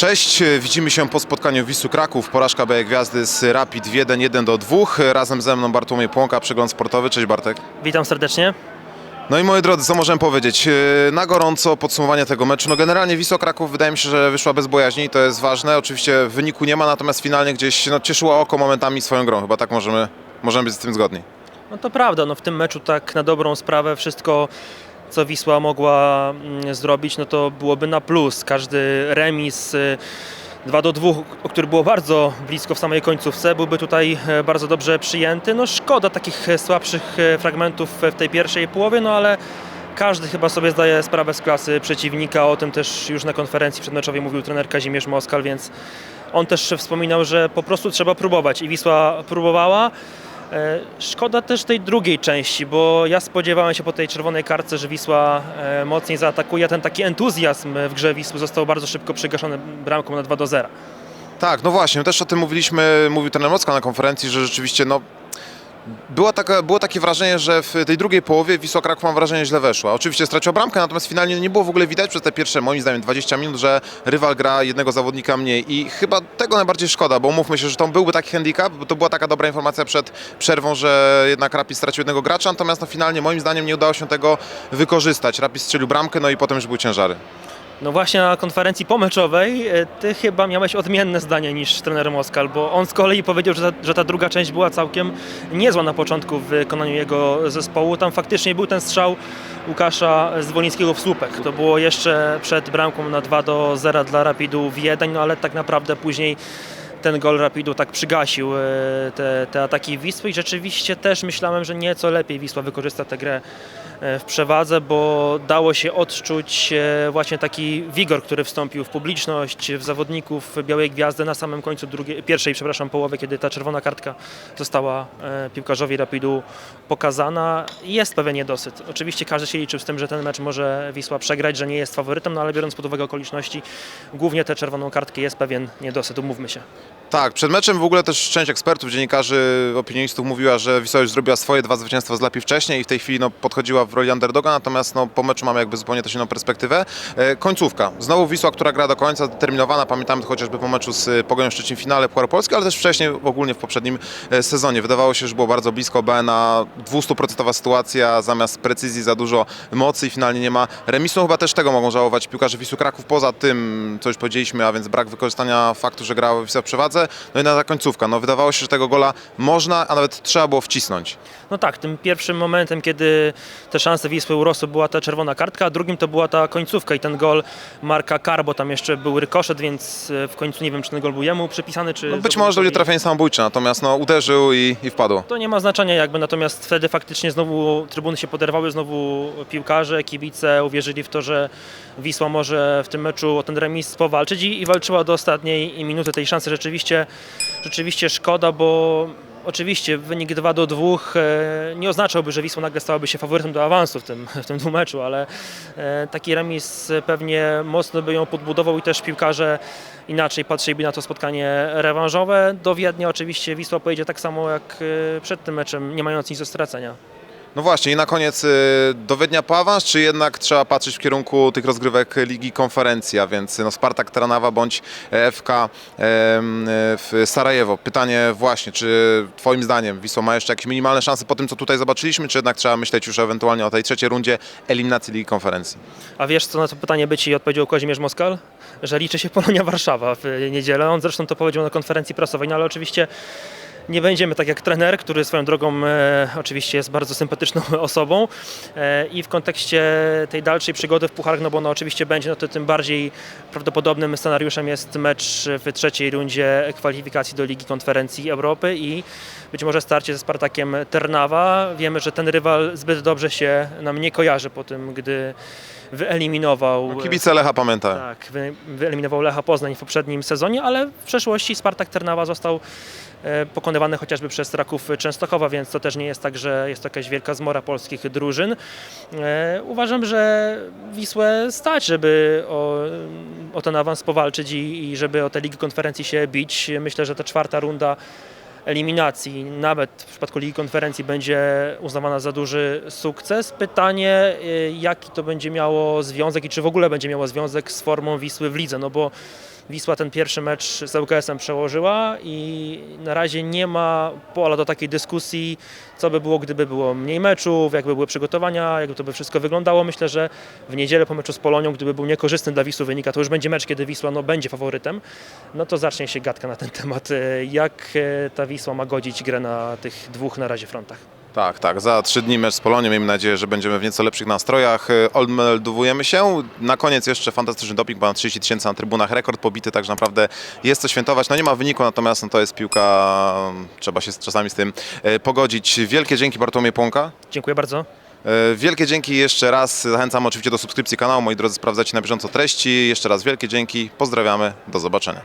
Cześć, widzimy się po spotkaniu Wisły Kraków, porażka B Gwiazdy z Rapid 1 1 do 2. Razem ze mną Bartłomiej Płonka, przegląd sportowy. Cześć Bartek. Witam serdecznie. No i moi drodzy, co możemy powiedzieć? E, Na gorąco podsumowanie tego meczu. No generalnie Wisła Kraków wydaje mi się, że wyszła bez bojaźni i to jest ważne. Oczywiście wyniku nie ma, natomiast finalnie gdzieś no, cieszyła oko momentami swoją grą. Chyba tak możemy, możemy być z tym zgodni. No to prawda, no w tym meczu tak na dobrą sprawę wszystko co Wisła mogła mm, zrobić, no to byłoby na plus. Każdy remis y, 2 do 2, o który było bardzo blisko w samej końcówce, byłby tutaj e, bardzo dobrze przyjęty. No szkoda takich e, słabszych e, fragmentów w tej pierwszej połowie, no ale każdy chyba sobie zdaje sprawę z klasy przeciwnika. O tym też już na konferencji przedmeczowej mówił trener Kazimierz Moskal, więc on też wspominał, że po prostu trzeba próbować i Wisła próbowała. E, Szkoda też tej drugiej części, bo ja spodziewałem się po tej czerwonej kartce, że Wisła e, mocniej zaatakuje. Ten taki entuzjazm w grze Wisły został bardzo szybko przygaszony bramką na 2 do 0. Tak, no właśnie, też o tym mówiliśmy, mówił trener Mocka na konferencji, że rzeczywiście no, była taka, było takie wrażenie, że w tej drugiej połowie Wisła Kraków mam wrażenie źle weszła. Oczywiście straciła bramkę, natomiast finalnie nie było w ogóle widać przez te pierwsze, moim zdaniem, 20 minut, że rywal gra jednego zawodnika mniej i chyba tego najbardziej szkoda, bo umówmy się, że to byłby taki handicap, bo to była taka dobra informacja przed przerwą, że jednak Rapid stracił jednego gracza, natomiast no, finalnie moim zdaniem nie udało się tego wykorzystać. Rapid strzelił bramkę, no i potem już były ciężary. No właśnie na konferencji pomeczowej e, ty chyba miałeś odmienne zdanie niż trener Moskal, bo on z kolei powiedział, że ta, że ta druga część była całkiem niezła na początku w wykonaniu jego zespołu. Tam faktycznie był ten strzał Łukasza Zwolińskiego w słupek. To było jeszcze przed bramką na 2 do 0 dla Rapidu w 1, no ale tak naprawdę później ten gol Rapidu tak przygasił e, te, te ataki Wisły i rzeczywiście też myślałem, że nieco lepiej Wisła wykorzysta tę grę e, w przewadze, bo dało się odczuć e, właśnie taki wigor, który wstąpił w publiczność, w zawodników Białej Gwiazdy na samym końcu drugiej, pierwszej przepraszam, połowy, kiedy ta czerwona kartka została piłkarzowi Rapidu pokazana. Jest pewien niedosyt. Oczywiście każdy się liczył z tym, że ten mecz może Wisła przegrać, że nie jest faworytem, no ale biorąc pod uwagę okoliczności, głównie tę czerwoną kartkę jest pewien niedosyt, umówmy się. Tak, przed meczem w ogóle też część ekspertów, dziennikarzy, opinionistów mówiła, że Wisła już zrobiła swoje dwa zwycięstwa z Lepi wcześniej i w tej chwili no, podchodziła w roli underdoga, natomiast no, po meczu mamy jakby zupełnie też inną perspektywę. E, końcówka. Znowu Wisła, która gra do końca, zdeterminowana. Pamiętamy chociażby po meczu z Pogonią Szczecin w finale Pucharu Polski, ale też wcześniej ogólnie w poprzednim e, sezonie. Wydawało się, że było bardzo blisko BNA, 200% sytuacja, zamiast precyzji za dużo mocy i finalnie nie ma remisu. No, Chyba też tego mogą żałować piłkarze Wisły Kraków, poza tym, co już powiedzieliśmy, a więc brak wykorzystania faktu, że grała Wisła w przewadze. No i na ta końcówka. No, wydawało się, że tego gola można, a nawet trzeba było wcisnąć. No tak, tym pierwszym momentem, kiedy te szanse Wisły urosły, była ta czerwona kartka, a drugim to była ta końcówka i ten gol Marka Karbo, tam jeszcze był rykoszet, więc e, w końcu nie wiem, czy ten gol był jemu przypisany, czy... No, być może to będzie trafienie samobójcze, natomiast no, uderzył i, i wpadło. To nie ma znaczenia jakby, natomiast wtedy faktycznie znowu trybuny się poderwały, znowu piłkarze, kibice uwierzyli w to, że Wisła może w tym meczu o ten remis powalczyć i, i walczyła do ostatniej minuty tej szansy. Rzeczywiście, rzeczywiście szkoda, bo oczywiście wynik 2 do 2 e, nie oznaczałby, że Wisła nagle stałaby się faworytem do awansu w tym, w tym dwumeczu, ale e, taki remis pewnie mocno by ją podbudował i też piłkarze inaczej patrzyliby na to spotkanie rewanżowe. Do Wiednia oczywiście Wisła pojedzie tak samo jak e, przed tym meczem, nie mając nic do stracenia. No właśnie i na koniec y, do Wiednia po awans, czy jednak trzeba patrzeć w kierunku tych rozgrywek Ligi Konferencji, a więc no, Spartak Tranawa bądź FK em, w Sarajewo. Pytanie właśnie, czy twoim zdaniem Wisła ma jeszcze jakieś minimalne szanse po tym, co tutaj zobaczyliśmy, czy jednak trzeba myśleć już ewentualnie o tej trzeciej rundzie eliminacji Ligi Konferencji? A wiesz, co na to pytanie by Ci odpowiedział Kazimierz Moskal? Że liczy się Polonia Warszawa w niedzielę. On zresztą to powiedział na konferencji prasowej, no ale oczywiście nie będziemy tak jak trener, który swoją drogą e, oczywiście jest bardzo sympatyczną osobą e, i w kontekście tej dalszej przygody w Pucharach, no bo ona oczywiście będzie, no to tym bardziej prawdopodobnym scenariuszem jest mecz w trzeciej rundzie kwalifikacji do Ligi Konferencji Europy i być może starcie ze Spartakiem Ternawa. Wiemy, że ten rywal zbyt dobrze się nam nie kojarzy po tym, gdy wyeliminował... No, kibice Lecha pamiętają. Tak, wy, wyeliminował Lecha Poznań w poprzednim sezonie, ale w przeszłości Spartak Ternawa został e, pokonywany chociażby przez Raków Częstochowa, więc to też nie jest tak, że jest to jakaś wielka zmora polskich drużyn. E, uważam, że Wisłę stać, żeby o, o ten awans powalczyć i, i żeby o tę Ligę Konferencji się bić. Myślę, że ta czwarta runda eliminacji, nawet w przypadku Ligi Konferencji będzie uznawana za duży sukces. Pytanie, y, jaki to będzie miało związek i czy w ogóle będzie miało związek z formą Wisły w lidze, no bo Wisła ten pierwszy mecz z ŁKS-em przełożyła i na razie nie ma pola do takiej dyskusji, co by było, gdyby było mniej meczów, jakby były przygotowania, jakby to by wszystko wyglądało. Myślę, że w niedzielę po meczu z Polonią, gdyby był niekorzystny dla Wisły wynika, to już będzie mecz, kiedy Wisła no, będzie faworytem, no to zacznie się gadka na ten temat, e, jak e, ta Wisła ma godzić grę na tych dwóch na razie frontach. Tak, tak. Za trzy dni mecz z Polonią. Miejmy nadzieję, że będziemy w nieco lepszych nastrojach. E, Odmeldowujemy się. Na koniec jeszcze fantastyczny doping, ponad 30 tysięcy na trybunach, rekord pobity, także naprawdę jest co świętować. No nie ma wyniku, natomiast no, to jest piłka, trzeba się czasami z tym e, pogodzić. Wielkie dzięki Bartłomiej Płonka. Dziękuję bardzo. E, Wielkie dzięki jeszcze raz. Zachęcam oczywiście do subskrypcji kanału. Moi drodzy, sprawdzacie na bieżąco treści. Jeszcze raz wielkie dzięki. Pozdrawiamy. Do zobaczenia.